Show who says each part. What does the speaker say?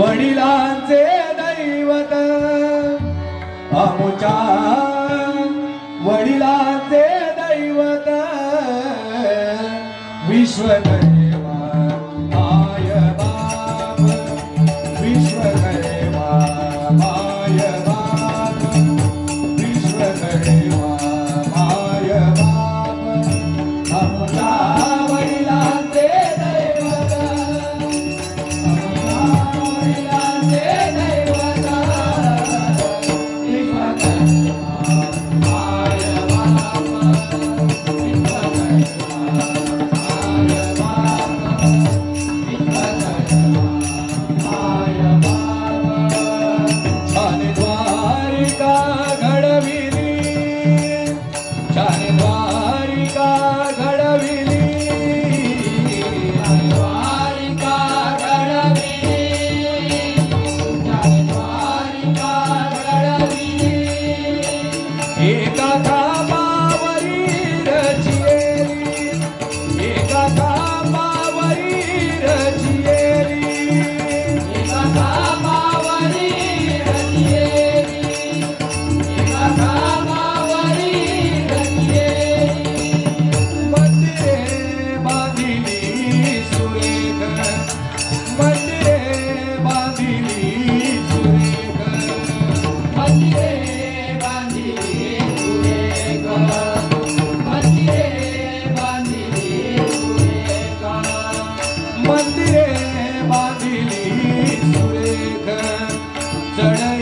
Speaker 1: वडिलांचे दैवत. आमच्या वडिलांचे दैवत. विश्वदेवा छान द्वारिका घडविली. தடை